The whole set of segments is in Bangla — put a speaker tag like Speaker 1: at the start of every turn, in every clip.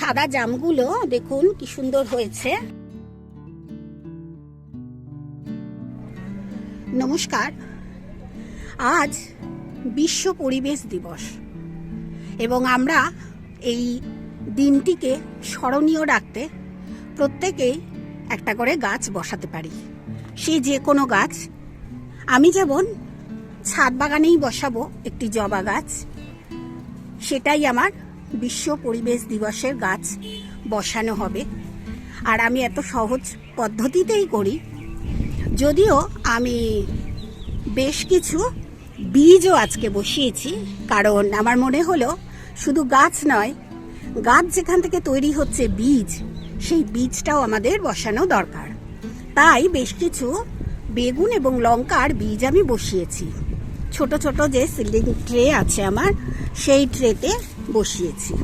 Speaker 1: সাদা জামগুলো, দেখুন কি সুন্দর হয়েছে। নমস্কার। আজ বিশ্ব পরিবেশ দিবস এবং আমরা এই দিনটিকে স্মরণীয় রাখতে প্রত্যেকেই একটা করে গাছ বসাতে পারি। সে যে কোনো গাছ। আমি যেমন ছাদ বাগানেই বসাবো একটি জবা গাছ, সেটাই আমার বিশ্ব পরিবেশ দিবসের গাছ বসানো হবে। আর আমি এত সহজ পদ্ধতিতেই করি। যদিও আমি বেশ কিছু বীজও আজকে বসিয়েছি, কারণ আমার মনে হলো শুধু গাছ নয়, গাছ যেখান থেকে তৈরি হচ্ছে বীজ, সেই বীজটাও আমাদের বসানো দরকার। তাই বেশ কিছু বেগুন এবং লঙ্কার বীজ আমি বসিয়েছি। ছোট ছোট যে সিলিং ট্রে আছে আমার, সেই ট্রেতে বসিয়েছি।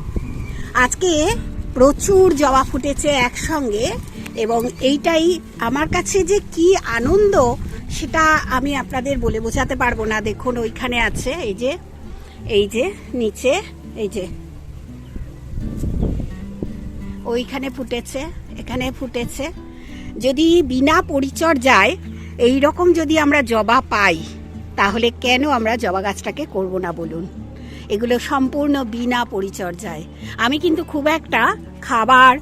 Speaker 1: আজকে প্রচুর জবা ফুটেছে একসঙ্গে এবং এইটাই আমার কাছে যে কি আনন্দ, সেটা আমি আপনাদের বলে বোঝাতে পারব না। দেখুন, ওইখানে আছে, এই যে এই যে, নিচে, এই যে। ওইখানে ফুটেছে, এখানে ফুটেছে। যদি বিনা পরিচর্যায় এই রকম যদি আমরা জবা পাই, তাহলে কেন আমরা জবা গাছটাকে করব না বলুন? এগুলো সম্পূর্ণ বিনা পরিচর্যায়। আমি কিন্তু খুব একটা খাবার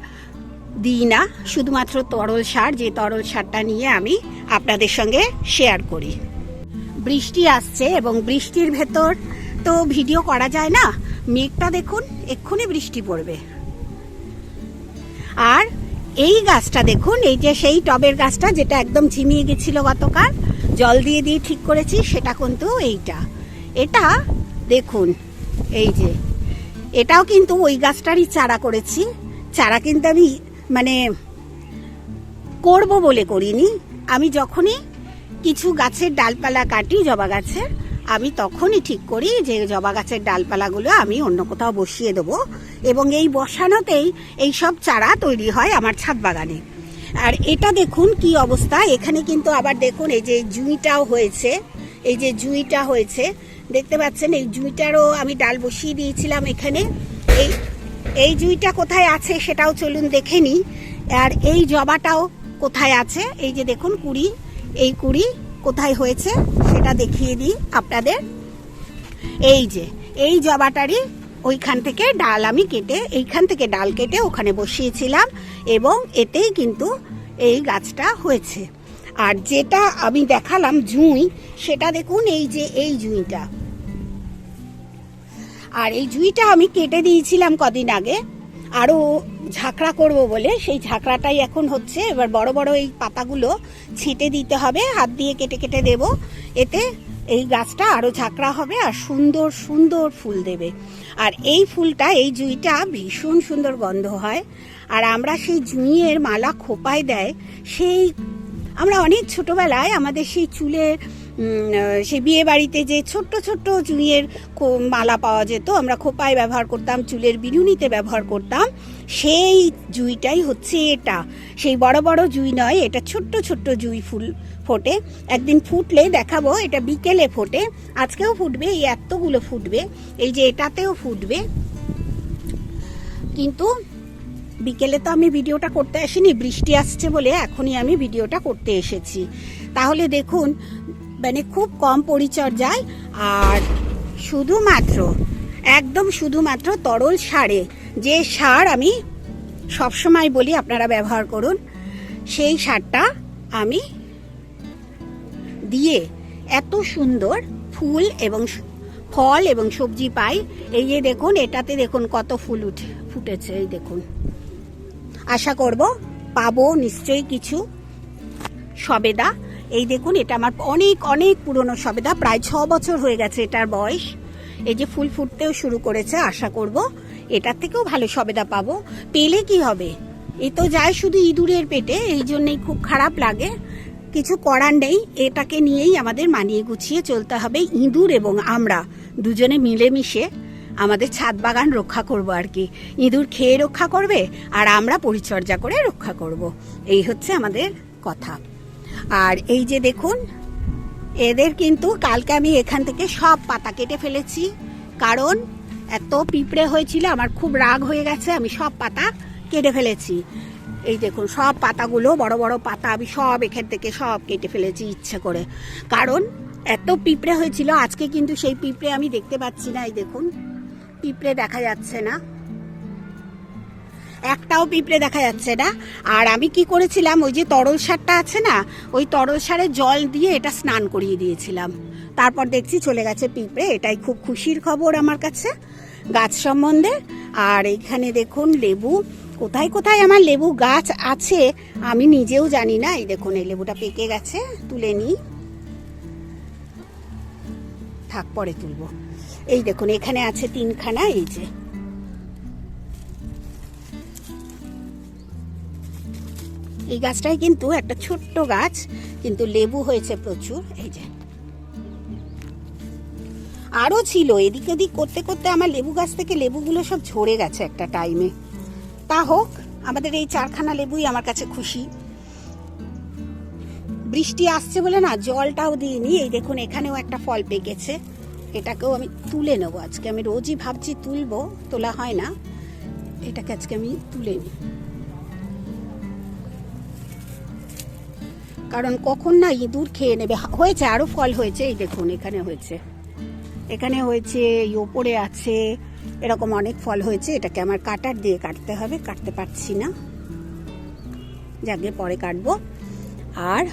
Speaker 1: দিই না, শুধুমাত্র তরল সার, যে তরল সারটা নিয়ে আমি আপনাদের সঙ্গে শেয়ার করি। বৃষ্টি আসছে এবং বৃষ্টির ভেতর তো ভিডিও করা যায় না, মেঘটা দেখুন, এক্ষুনি বৃষ্টি পড়বে। আর এই গাছটা দেখুন, এই যে সেই টবের গাছটা যেটা একদম ঝিমিয়ে গেছিল গতকাল, জল দিয়ে দিয়ে ঠিক করেছি, সেটা কিন্তু এইটা। এটা দেখুন এই যে, এটাও কিন্তু ওই গাছটারই চারা করেছি। চারা কিন্তু আমি মানে করব বলে করিনি। আমি যখনই কিছু গাছের ডালপালা কাটি জবা গাছের, আমি তখনই ঠিক করি যে, জবা গাছের ডালপালাগুলো আমি অন্য কোথাও বসিয়ে দেবো এবং এই বসানোতেই এই সব চারা তৈরি হয় আমার ছাদ বাগানে। আর এটা দেখুন কি অবস্থা। এখানে কিন্তু আবার দেখুন এই যে জুঁইটাও হয়েছে। এই যে জুঁইটা হয়েছে। দেখতে পাচ্ছেন, এই জুঁইটারও আমি ডাল বসিয়ে দিয়েছিলাম এখানে। এই এই জুঁইটা কোথায় আছে সেটাও চলুন দেখে নিই। আর এই জবাটাও কোথায় আছে, এই যে দেখুন কুড়ি, এই কুড়ি কোথায় হয়েছে সেটা দেখিয়ে দিই আপনাদের। এই যে, এই জবাটারই ওইখান থেকে ডাল আমি কেটে, এইখান থেকে ডাল কেটে ওখানে বসিয়েছিলাম এবং এতেই কিন্তু এই গাছটা হয়েছে। আর যেটা আমি দেখালাম জুঁই, সেটা দেখুন এই যে এই জুঁইটা। আর এই জুঁইটা আমি কেটে দিয়েছিলাম কদিন আগে। আরও ঝাঁকড়া করব বলে, সেই ঝাঁকড়াটাই এখন হচ্ছে। এবার বড় বড় এই পাতাগুলো ছিটে দিতে হবে, হাত দিয়ে কেটে কেটে দেব। এতে এই গাছটা আরও ঝাঁকড়া হবে আর সুন্দর সুন্দর ফুল দেবে। আর এই ফুলটা, এই জুঁইটা ভীষণ সুন্দর গন্ধ হয়। আর আমরা সেই জুঁইয়ের মালা খোপায় দেয়, সেই আমরা অনেক ছোটবেলায় আমাদের সেই চুলের সেই বিয়ে বাড়িতে যে ছোট্ট ছোট্ট খো- মালা পাওয়া যেত, আমরা খোপায় ব্যবহার করতাম, চুলের বিনুনিতে ব্যবহার করতাম, সেই জুঁইটাই হচ্ছে এটা। সেই বড় বড় জুঁই নয়, এটা ছোট্ট ছোট্ট জুঁই ফুল ফোটে। একদিন ফুটলে দেখাবো, এটা বিকেলে ফোটে। আজকেও ফুটবে, এই এতগুলো ফুটবে, এই যে এটাতেও ফুটবে। কিন্তু বিকেলে তো আমি ভিডিওটা করতে আসিনি, বৃষ্টি আসছে বলে এখনই আমি ভিডিওটা করতে এসেছি। তাহলে দেখুন মানে খুব কম পরিচর্যায় আর শুধুমাত্র, একদম শুধুমাত্র তরল সারে, যে সার আমি সবসময় বলি আপনারা ব্যবহার করুন, সেই সারটা আমি দিয়ে এত সুন্দর ফুল এবং ফল এবং সবজি পাই। এই যে দেখুন, এটাতে দেখুন কত ফুল উঠে, ফুটেছে, এই দেখুন। আশা করব পাবো নিশ্চয়ই কিছু সবেদা। এই দেখুন, এটা আমার অনেক অনেক পুরনো সবেদা, প্রায় ছ বছর হয়ে গেছে এটার বয়স। এই যে ফুল ফুটতেও শুরু করেছে, আশা করব এটার থেকেও ভালো সবেদা পাবো। পেলে কি হবে? এ তো যায় শুধু ইঁদুরের পেটে, এই জন্যই খুব খারাপ লাগে। কিছু করার নেই, এটাকে নিয়েই আমাদের মানিয়ে গুছিয়ে চলতে হবে ইঁদুর এবং আমরা, দুজনে মিলেমিশে। আমাদের ছাদ বাগান রক্ষা করব আর কি। ইঁদুর খেয়ে রক্ষা করবে আর আমরা পরিচর্যা করে রক্ষা করব। এই হচ্ছে আমাদের কথা। আর এই যে দেখুন, এদের কিন্তু কালকে আমি এখান থেকে সব পাতা কেটে ফেলেছি। কারণ এত পিঁপড়ে হয়েছিল, আমার খুব রাগ হয়ে গেছে, আমি সব পাতা কেটে ফেলেছি। এই দেখুন, সব পাতাগুলো, বড় বড় পাতা, আমি সব এখান থেকে সব কেটে ফেলেছি ইচ্ছে করে। কারণ এত পিঁপড়ে হয়েছিল, আজকে কিন্তু সেই পিঁপড়ে আমি দেখতে পাচ্ছি না, এই দেখুন। পিঁপড়ে দেখা যাচ্ছে না। একটাও পিঁপড়ে দেখা যাচ্ছে না। আর আমি কি করেছিলাম, ওই যে তরল সারটা আছে না, ওই তরল সারে জল দিয়ে এটা স্নান করিয়ে দিয়েছিলাম। তারপর দেখছি চলে গেছে পিঁপড়ে, এটাই খুব খুশির খবর আমার কাছে গাছ সম্বন্ধে। আর এখানে দেখুন লেবু, কোথায় কোথায় আমার লেবু গাছ আছে, আমি নিজেও জানি না। এই দেখুন, এই লেবুটা পেকে গেছে, তুলে নিই। থাক, পরে তুলবো। এই দেখুন, এখানে আছে তিনখানা, এই যে। এই গাছটাই কিন্তু একটা ছোট্ট গাছ, কিন্তু লেবু হয়েছে প্রচুর, এই যে। আরও ছিল, এদিক ওদিক করতে করতে আমার লেবু গাছ থেকে লেবুগুলো সব ঝরে গেছে একটা টাইমে। তা হোক, আমাদের এই চারখানা লেবুই আমার কাছে খুশি। বৃষ্টি আসছে বলে না, জলটাও দিইনি, এই দেখুন, এখানেও একটা ফল পেকেছে। এটাকেও আমি তুলে নেব। আজকে আমি রোজই ভাবছি তুলবো, তোলা হয় না। এটাকে আজকে আমি তুলে নিই। কারণ কখন না ইঁদুর খেয়ে নেবে। হয়েছে, আরও ফল হয়েছে, এই দেখুন, এখানে হয়েছে। এখানে হয়েছে, এই ওপরে আছে, এরকম অনেক ফল হয়েছে। এটাকে আমার কাটার দিয়ে কাটতে হবে, কাটতে পারছি না। যাকে পরে কাটবো। আর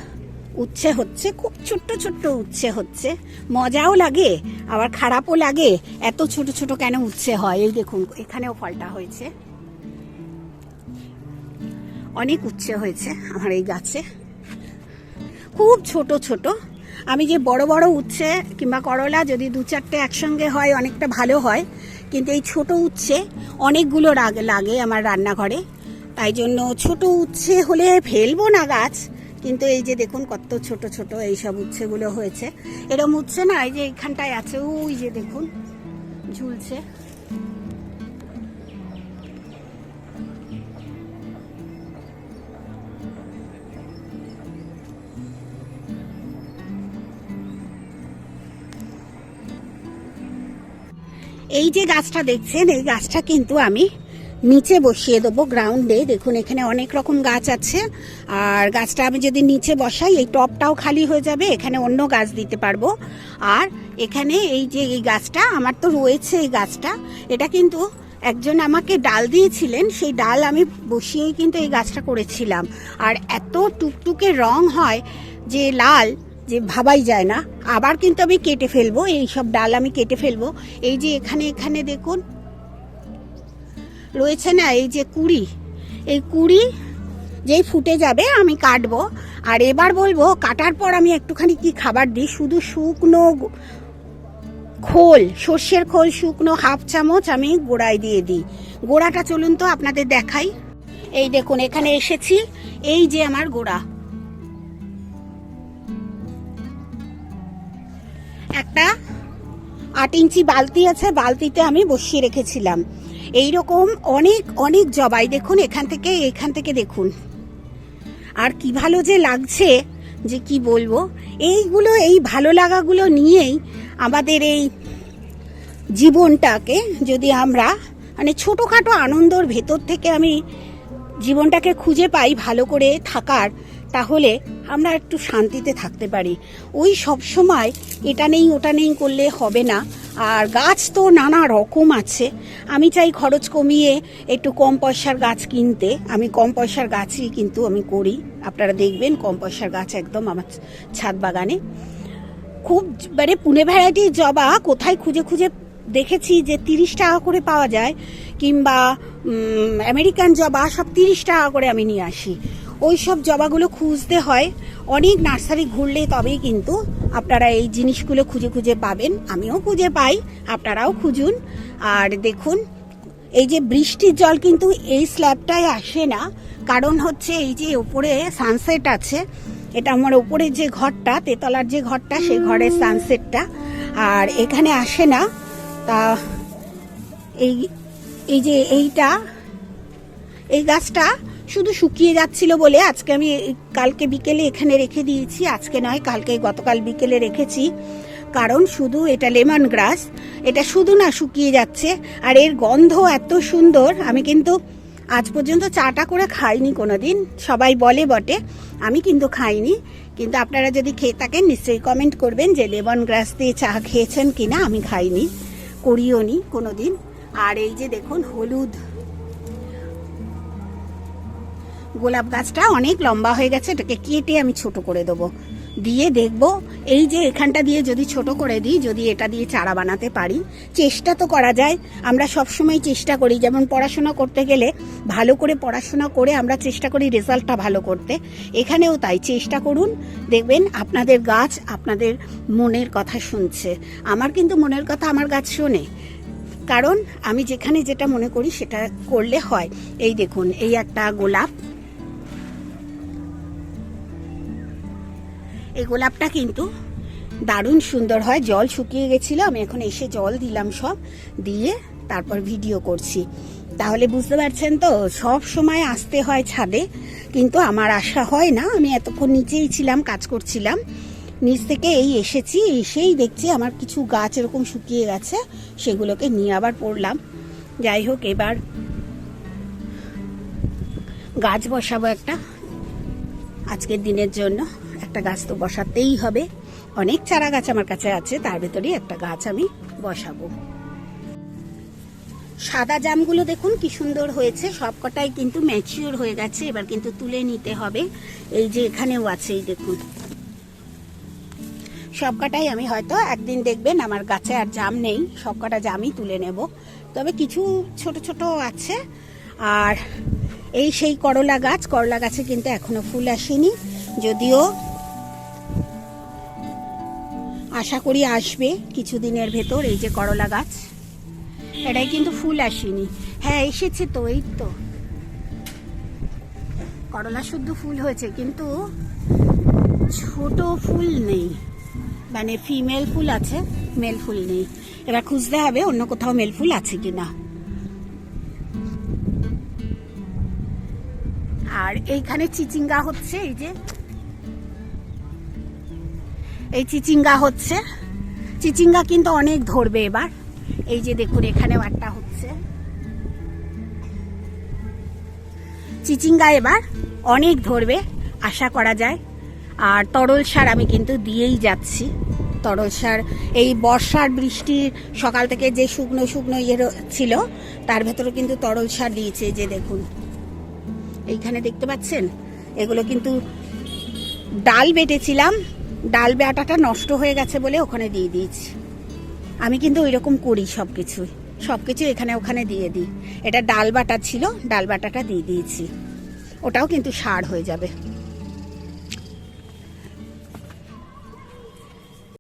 Speaker 1: উচ্ছে হচ্ছে, খুব ছোট্ট ছোট্ট উচ্ছে হচ্ছে। মজাও লাগে, আবার খারাপও লাগে। এত ছোট ছোট কেন উচ্ছে হয়? এই দেখুন, এখানেও ফলটা হয়েছে। অনেক উচ্ছে হয়েছে আমার এই গাছে। খুব ছোট ছোট। আমি যে বড় বড় উচ্ছে কিংবা করলা যদি দু চারটে একসঙ্গে হয়, অনেকটা ভালো হয়। কিন্তু এই ছোট উচ্ছে অনেকগুলো লাগে আমার রান্নাঘরে। তাই জন্য ছোট উচ্ছে হলে ফেলব না গাছ। কিন্তু এই যে দেখুন কত ছোট ছোট এই সব উচ্ছেগুলো হয়েছে। এরম উচ্ছে না, এই যে এইখানটায় আছে, ওই যে দেখুন, ঝুলছে। এই যে গাছটা দেখছেন, এই গাছটা কিন্তু আমি নিচে বসিয়ে দেবো গ্রাউন্ডে দেখুন, এখানে অনেক রকম গাছ আছে। আর গাছটা আমি যদি নিচে বসাই, এই টপটাও খালি হয়ে যাবে, এখানে অন্য গাছ দিতে পারব। আর এখানে এই যে এই গাছটা, আমার তো রয়েছে এই গাছটা। এটা কিন্তু একজন আমাকে ডাল দিয়েছিলেন, সেই ডাল আমি বসিয়েই কিন্তু এই গাছটা করেছিলাম। আর এত টুকটুকে রং হয় যে লাল, যে ভাবাই যায় না। আবার কিন্তু আমি কেটে ফেলব এই সব ডাল আমি কেটে ফেলব। এই যে এখানে এখানে দেখুন রয়েছে না, এই যে কুড়ি। এই কুড়ি যেই ফুটে যাবে আমি কাটবো। আর এবার বলব, কাটার পর আমি একটুখানি কি খাবার দিই? শুধু শুকনো খোল, সর্ষের খোল, শুকনো হাফ চামচ আমি গোড়ায় দিয়ে দিই। গোড়াটা চলুন তো আপনাদের দেখাই। এই দেখুন, এখানে এসেছি। এই যে আমার গোড়া। একটা আট ইঞ্চি বালতি আছে, বালতিতে আমি বসিয়ে রেখেছিলাম। এই রকম অনেক অনেক জবাই। দেখুন, এখান থেকে এখান থেকে দেখুন। আর কি ভালো যে লাগছে, যে কি বলব? এইগুলো, এই ভালো লাগাগুলো নিয়েই আমাদের এই জীবনটাকে যদি আমরা মানে ছোটোখাটো আনন্দর ভেতর থেকে আমি জীবনটাকে খুঁজে পাই ভালো করে থাকার তাহলে আমরা একটু শান্তিতে থাকতে পারি। ওই সব সময় এটা নেই, ওটা নেই করলে হবে না। আর গাছ তো নানা রকম আছে। আমি চাই খরচ কমিয়ে একটু কম পয়সার গাছ কিনতে। আমি কম পয়সার গাছই কিন্তু আমি করি। আপনারা দেখবেন কম পয়সার গাছ একদম আমার ছাদ বাগানে। খুব মানে পুনে ভ্যারাইটির জবা কোথায় খুঁজে খুঁজে দেখেছি যে তিরিশ টাকা করে পাওয়া যায়। কিংবা আমেরিকান জবা সব তিরিশ টাকা করে আমি নিয়ে আসি। ওই সব জবাগুলো খুঁজতে হয়। অনেক নার্সারি ঘুরলে তবেই কিন্তু আপনারা এই জিনিসগুলো খুঁজে খুঁজে পাবেন। আমিও খুঁজে পাই, আপনারাও খুঁজুন। আর দেখুন, এই যে বৃষ্টির জল কিন্তু এই স্ল্যাবটায় আসে না। কারণ হচ্ছে এই যে উপরে সানসেট আছে, এটা আমার উপরে যে ঘরটা, তেতলার যে ঘরটা, সেই ঘরের সানসেটটা আর এখানে আসে না। তা এই এই যে এইটা, এই গাছটা শুধু শুকিয়ে যাচ্ছিল বলে আজকে আমি কালকে বিকেলে এখানে রেখে দিয়েছি। আজকে নয়, কালকে গতকাল বিকেলে রেখেছি। কারণ শুধু এটা লেমন গ্রাস, এটা শুধু না শুকিয়ে যাচ্ছে। আর এর গন্ধ এত সুন্দর, আমি কিন্তু আজ পর্যন্ত চাটা করে খাইনি কোনো দিন সবাই বলে বটে, আমি কিন্তু খাইনি। কিন্তু আপনারা যদি খেয়ে থাকেন, নিশ্চয়ই কমেন্ট করবেন যে লেমন গ্রাস দিয়ে চা খেয়েছেন কিনা, আমি খাইনি, করিও নি কোনোদিন। আর এই যে দেখুন, হলুদ গোলাপ গাছটা অনেক লম্বা হয়ে গেছে, এটাকে কেটে আমি ছোট করে দেবো। দিয়ে দেখব, এই যে এখানটা দিয়ে যদি ছোট করে দিই, যদি এটা দিয়ে চারা বানাতে পারি, চেষ্টা তো করা যায়। আমরা সব সময় চেষ্টা করি, যেমন পড়াশোনা করতে গেলে ভালো করে পড়াশোনা করে আমরা চেষ্টা করি রেজাল্টটা ভালো করতে। এখানেও তাই, চেষ্টা করুন। দেখবেন আপনাদের গাছ আপনাদের মনের কথা শুনছে। আমার কিন্তু মনের কথা আমার গাছ শোনে। কারণ আমি যেখানে যেটা মনে করি সেটা করলে হয়। এই দেখুন, এই একটা গোলাপ। এই গোলাপটা কিন্তু দারুণ সুন্দর হয়। জল শুকিয়ে গেছিল, আমি এখন এসে জল দিলাম সব, দিয়ে তারপর ভিডিও করছি। তাহলে বুঝতে পারছেন তো, সব সময় আসতে হয় ছাদে, কিন্তু আমার আশা হয় না, আমি এতক্ষণ নিচেই ছিলাম, কাজ করছিলাম। নিচ থেকে এই এসেছি, এসেই দেখছি আমার কিছু গাছ এরকম শুকিয়ে গেছে, সেগুলোকে নিয়ে আবার পড়লাম। যাই হোক, এবার গাছ বসাবো একটা, আজকের দিনের জন্য। একটা গাছ তো বসাতেই হবে। অনেক চারা গাছ আমার কাছে আছে, তার ভেতরে একটা গাছ আমি বসাবো। সাদা জামগুলো দেখুন কি সুন্দর হয়েছে, সবকটাই কিন্তু ম্যাচিওর হয়ে গেছে, এবার কিন্তু তুলে নিতে হবে। এই যে এখানেও আছে, এই দেখুন। সবকটাই আমি হয়তো একদিন দেখবেন আমার গাছে আর জাম নেই, সবকটা জামই তুলে নেব। তবে কিছু ছোট ছোট আছে, আর এই সেই করলা গাছ, করলা গাছে কিন্তু এখনও ফুল আসেনি, যদিও আশা করি আসবে কিছুদিনের ভেতর, এই যে করলা গাছ। এটাই কিন্তু ফুল আসেনি। হ্যাঁ এসেছে তো, এই তো। করলা শুদ্ধ ফুল হয়েছে, কিন্তু ছোট ফুল নেই। মানে ফিমেল ফুল আছে মেল ফুল নেই। এবার খুঁজতে হবে অন্য কোথাও মেল ফুল আছে কিনা। আর এইখানে চিচিঙ্গা হচ্ছে, এই যে এই চিচিঙ্গা হচ্ছে। চিচিঙ্গা কিন্তু অনেক ধরবে এবার। এই যে দেখুন, এখানেও একটা হচ্ছে। চিচিঙ্গা এবার অনেক ধরবে, আশা করা যায়। আর তরল সার আমি কিন্তু দিয়েই যাচ্ছি। তরল সার, এই বর্ষার বৃষ্টির সকাল থেকে যে শুকনো শুকনো ইয়ে ছিল, তার ভেতরে কিন্তু তরল সার দিয়েছে যে দেখুন। এইখানে দেখতে পাচ্ছেন? এগুলো কিন্তু ডাল বেটেছিলাম ডাল বেটাটা নষ্ট হয়ে গেছে বলে ওখানে দিয়ে দিয়েছি। আমি কিন্তু ওই রকম করি সব কিছুই সব কিছু এখানে ওখানে দিয়ে দিই। এটা ডাল বাটা ছিল, ডাল বাটাটা দিয়ে দিয়েছি। ওটাও কিন্তু সার হয়ে যাবে।